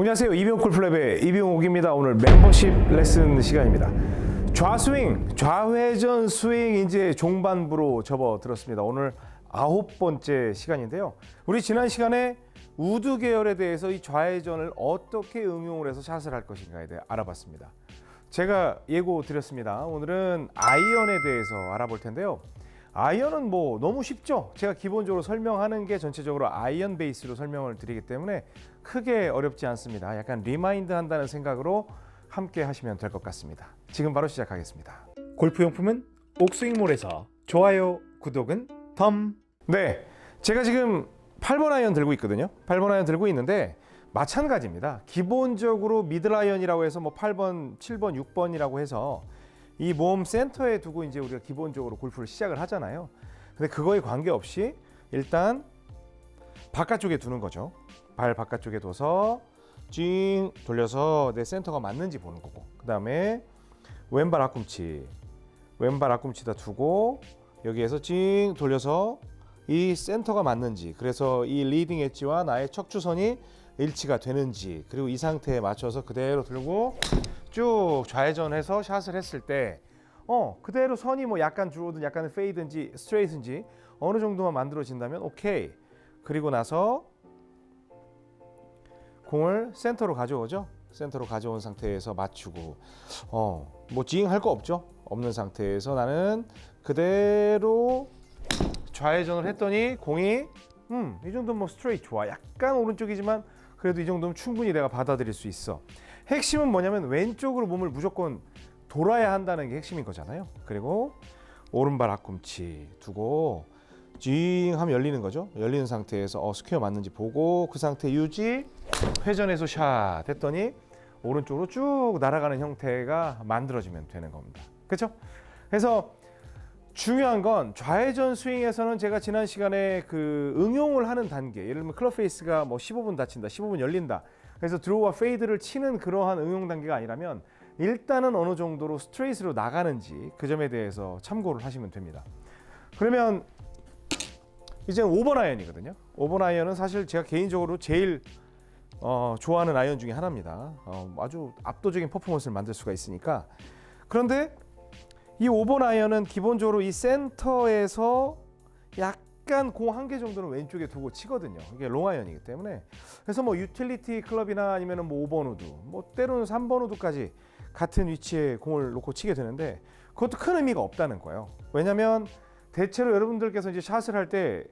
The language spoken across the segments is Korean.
안녕하세요. 이병 골프랩의 이병옥입니다. 오늘 멤버십 레슨 시간입니다. 좌스윙, 좌회전 스윙 이제 종반부로 접어들었습니다. 오늘 아홉 번째 시간인데요. 우리 지난 시간에 우드 계열에 대해서 이 좌회전을 어떻게 응용을 해서 샷을 할 것인가에 대해 알아봤습니다. 제가 예고 드렸습니다. 오늘은 아이언에 대해서 알아볼 텐데요. 아이언은 뭐 너무 쉽죠. 제가 기본적으로 설명하는 게 전체적으로 아이언 베이스로 설명을 드리기 때문에 크게 어렵지 않습니다. 약간 리마인드 한다는 생각으로 함께 하시면 될 것 같습니다. 지금 바로 시작하겠습니다. 골프 용품은 옥스윙몰에서 좋아요, 구독은 덤. 네, 제가 지금 8번 아이언 들고 있거든요. 8번 아이언 들고 있는데 마찬가지입니다. 기본적으로 미들 아이언이라고 해서 뭐 8번, 7번, 6번이라고 해서 이 모험 센터에 두고 이제 우리가 기본적으로 골프를 시작을 하잖아요. 근데 그거에 관계없이 일단 바깥쪽에 두는 거죠. 발 바깥쪽에 둬서 찡 돌려서 내 센터가 맞는지 보는 거고. 그다음에 왼발 앞꿈치 왼발 앞꿈치다 두고 여기에서 찡 돌려서 이 센터가 맞는지 그래서 이 리딩 엣지와 나의 척추선이 일치가 되는지 그리고 이 상태에 맞춰서 그대로 들고 쭉 좌회전해서 샷을 했을 때 어, 그대로 선이 뭐 약간 줄어든 약간 페이든지 스트레이트인지 어느 정도만 만들어진다면 오케이. 그리고 나서 공을 센터로 가져오죠. 센터로 가져온 상태에서 맞추고 어, 뭐 지잉 할 거 없죠. 없는 상태에서 나는 그대로 좌회전을 했더니 공이 음, 이 정도면 뭐 스트레이트 좋아. 약간 오른쪽이지만 그래도 이 정도면 충분히 내가 받아들일 수 있어. 핵심은 뭐냐면 왼쪽으로 몸을 무조건 돌아야 한다는 게 핵심인 거잖아요. 그리고 오른발 앞꿈치 두고 징 하면 열리는 거죠. 열리는 상태에서 어, 스퀘어 맞는지 보고 그 상태 유지 회전해서 샷 했더니 오른쪽으로 쭉 날아가는 형태가 만들어지면 되는 겁니다. 그렇죠? 그래서 중요한 건 좌회전 스윙에서는 제가 지난 시간에 그 응용을 하는 단계 예를 들면 클럽 페이스가 뭐 15분 닫힌다 15분 열린다 그래서 드로우와 페이드를 치는 그러한 응용 단계가 아니라면 일단은 어느 정도로 스트레이트로 나가는지 그 점에 대해서 참고를 하시면 됩니다. 그러면 이제 5번 아이언이거든요. 5번 아이언은 사실 제가 개인적으로 제일 어, 좋아하는 아이언 중에 하나입니다. 어, 아주 압도적인 퍼포먼스를 만들 수가 있으니까. 그런데 이 5번 아이언은 기본적으로 이 센터에서 약 간공한개 정도는 왼쪽에 두고 치거든요. 이게 롱 아이언이기 때문에 그래서 뭐 유틸리티 클럽이나 아니면은 뭐 5번 우드, 뭐 때로는 3번 우드까지 같은 위치에 공을 놓고 치게 되는데 그것도 큰 의미가 없다는 거예요. 왜냐하면 대체로 여러분들께서 이제 샷을 할때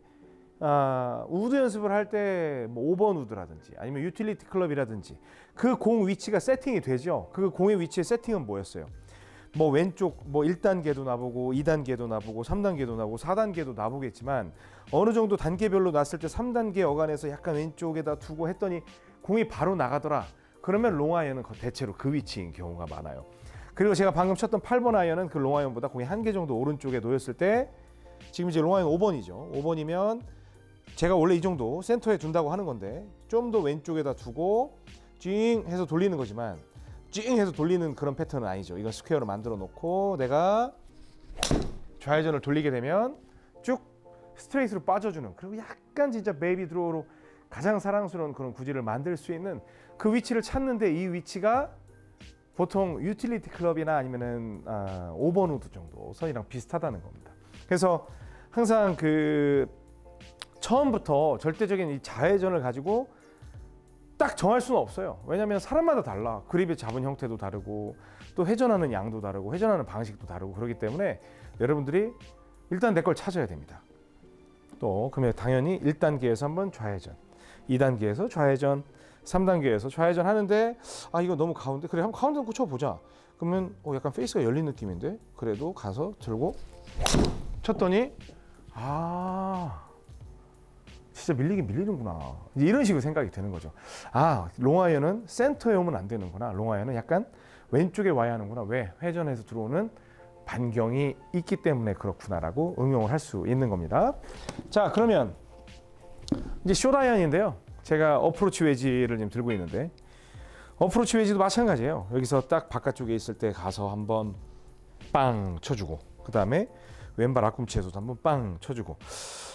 아, 우드 연습을 할 때 뭐 5번 우드라든지 아니면 유틸리티 클럽이라든지 그 공 위치가 세팅이 되죠. 그 공의 위치의 세팅은 뭐였어요? 뭐 왼쪽 뭐 1단계도 나보고 2단계도 나보고 3단계도 나보고 4단계도 나보겠지만 어느 정도 단계별로 났을 때 3단계 어간에서 약간 왼쪽에다 두고 했더니 공이 바로 나가더라. 그러면 롱아이언은 대체로 그 위치인 경우가 많아요. 그리고 제가 방금 쳤던 8번 아이언은 그 롱아이언보다 공이 한 개 정도 오른쪽에 놓였을 때 지금 이제 롱아이언 5번이죠. 5번이면 제가 원래 이 정도 센터에 둔다고 하는 건데 좀 더 왼쪽에다 두고 찡 해서 돌리는 거지만 찡 해서 돌리는 그런 패턴은 아니죠. 이건 스퀘어로 만들어 놓고 내가 좌회전을 돌리게 되면 쭉 스트레이트로 빠져주는 그리고 약간 진짜 베이비 드로우로 가장 사랑스러운 그런 구질을 만들 수 있는 그 위치를 찾는데 이 위치가 보통 유틸리티 클럽이나 아니면은 아, 5번 우드 정도 선이랑 비슷하다는 겁니다. 그래서 항상 그 처음부터 절대적인 이 좌회전을 가지고 딱 정할 수는 없어요. 왜냐하면 사람마다 달라. 그립의 잡은 형태도 다르고 또 회전하는 양도 다르고 회전하는 방식도 다르고 그렇기 때문에 여러분들이 일단 내 걸 찾아야 됩니다. 또 그러면 당연히 1단계에서 한번 좌회전, 2단계에서 좌회전, 3단계에서 좌회전 하는데 아 이거 너무 가운데 그래 한번 가운데 놓고 쳐보자. 그러면 어, 약간 페이스가 열린 느낌인데 그래도 가서 들고 쳤더니 아 진짜 밀리긴 밀리는구나. 이런 식으로 생각이 드는 거죠. 아, 롱아이언은 센터에 오면 안 되는구나. 롱아이언은 약간 왼쪽에 와야 하는구나. 왜? 회전해서 들어오는 반경이 있기 때문에 그렇구나라고 응용을 할 수 있는 겁니다. 자, 그러면 이제 숏아이언인데요. 제가 어프로치 웨지를 지금 들고 있는데 어프로치 웨지도 마찬가지예요. 여기서 딱 바깥쪽에 있을 때 가서 한번 빵 쳐주고 그 다음에 왼발 앞꿈치에서도 한번 빵 쳐주고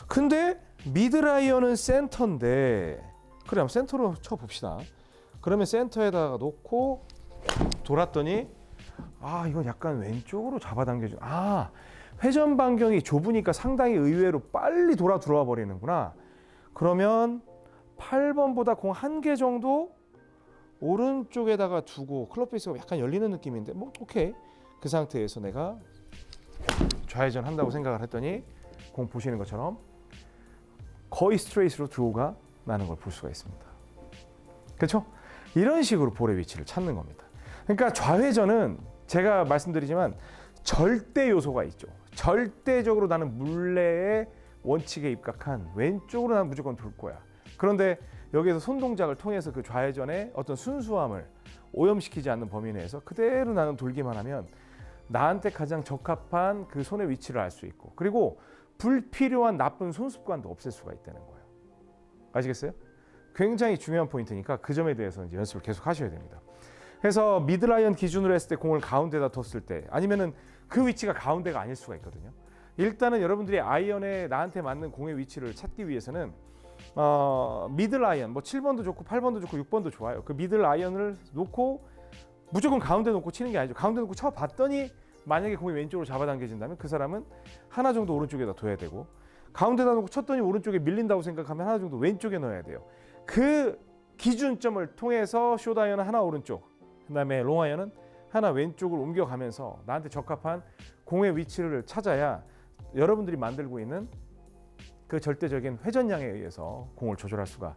근데 미드라이언은 센터인데 한번 센터로 쳐봅시다 그러면 센터에다가 놓고 돌았더니 아 이건 약간 왼쪽으로 잡아당겨져. 아 회전 반경이 좁으니까 상당히 의외로 빨리 돌아 들어와 버리는구나. 그러면 8번보다 공 한 개 정도 오른쪽에다가 두고 클럽 페이스가 약간 열리는 느낌인데 뭐 오케이 그 상태에서 내가 좌회전 한다고 생각을 했더니 공 보시는 것처럼 거의 스트레이트로 드로우가 나는 걸 볼 수가 있습니다. 그렇죠? 이런 식으로 볼의 위치를 찾는 겁니다. 그러니까 좌회전은 제가 말씀드리지만 절대 요소가 있죠. 절대적으로 나는 물레의 원칙에 입각한 왼쪽으로 나는 무조건 돌 거야. 그런데 여기에서 손 동작을 통해서 그 좌회전의 어떤 순수함을 오염시키지 않는 범위 내에서 그대로 나는 돌기만 하면 나한테 가장 적합한 그 손의 위치를 알 수 있고 그리고 불필요한 나쁜 손습관도 없앨 수가 있다는 거예요. 아시겠어요? 굉장히 중요한 포인트니까 그 점에 대해서 이제 연습을 계속 하셔야 됩니다. 그래서 미드라이언 기준으로 했을 때 공을 가운데다 뒀을 때 아니면은 그 위치가 가운데가 아닐 수가 있거든요. 일단은 여러분들이 아이언에 나한테 맞는 공의 위치를 찾기 위해서는 어, 미들 아이언 뭐 7번도 좋고 8번도 좋고 6번도 좋아요. 그 미들 아이언을 놓고 무조건 가운데 놓고 치는 게 아니죠. 가운데 놓고 쳐 봤더니 만약에 공이 왼쪽으로 잡아당겨진다면 그 사람은 하나 정도 오른쪽에다 둬야 되고 가운데다 놓고 쳤더니 오른쪽에 밀린다고 생각하면 하나 정도 왼쪽에 넣어야 돼요. 그 기준점을 통해서 숏아이언은 하나 오른쪽, 그다음에 롱아이언은 하나 왼쪽을 옮겨가면서 나한테 적합한 공의 위치를 찾아야 여러분들이 만들고 있는 그 절대적인 회전량에 의해서 공을 조절할 수가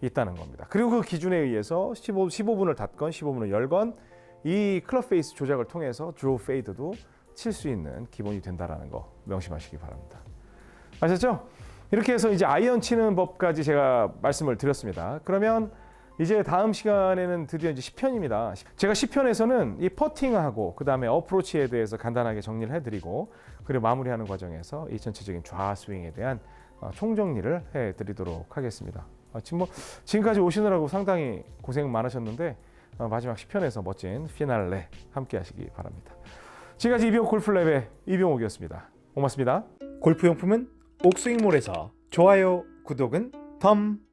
있다는 겁니다. 그리고 그 기준에 의해서 15, 15분을 닫건 15분을 열건 이 클럽 페이스 조작을 통해서 드로우 페이드도 칠 수 있는 기본이 된다라는 거 명심하시기 바랍니다. 아셨죠? 이렇게 해서 이제 아이언 치는 법까지 제가 말씀을 드렸습니다. 그러면 이제 다음 시간에는 드디어 이제 10편입니다. 제가 10편에서는 이 퍼팅하고 그 다음에 어프로치에 대해서 간단하게 정리를 해 드리고 그리고 마무리하는 과정에서 이 전체적인 좌 스윙에 대한 어, 총정리를 해 드리도록 하겠습니다. 아, 지금 뭐 지금까지 오시느라고 상당히 고생 많으셨는데 어, 마지막 10편에서 멋진 피날레 함께 하시기 바랍니다. 지금까지 이병옥 골프랩의 이병옥이었습니다. 고맙습니다. 골프용품은 옥스윙몰에서 좋아요, 구독은 덤.